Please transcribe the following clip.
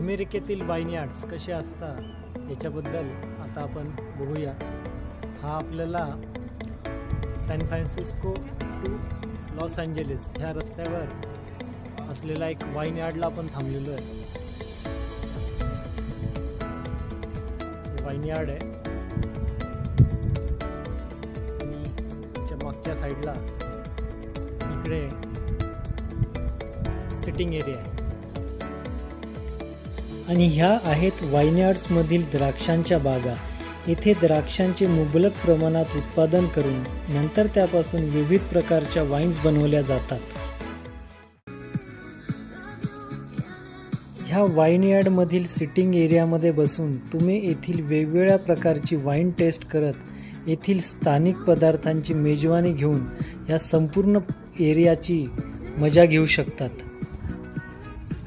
अमेरिकेतील वाईनयार्ड्स कसे असतात याच्याबद्दल आता आपण बघूया. हा आपल्याला San Francisco to Los Angeles ह्या रस्त्यावर असलेला एक वाईनयार्डला आपण थांबलेलो आहे. वाईनयार्ड आहे. आणि त्याच्या मागच्या साईडला इकडे सिटिंग एरिया आहे. आणि ह्या आहेत वाईनयार्ड्समधील द्राक्षांच्या बागा. येथे द्राक्षांचे मुबलक प्रमाणात उत्पादन करून नंतर त्यापासून विविध प्रकारच्या वाईन्स बनवल्या जातात. ह्या वाईनयार्डमधील सिटिंग एरियामध्ये बसून तुम्ही येथील वेगवेगळ्या प्रकारची वाईन टेस्ट करत येथील स्थानिक पदार्थांची मेजवानी घेऊन या संपूर्ण एरियाची मजा घेऊ शकतात.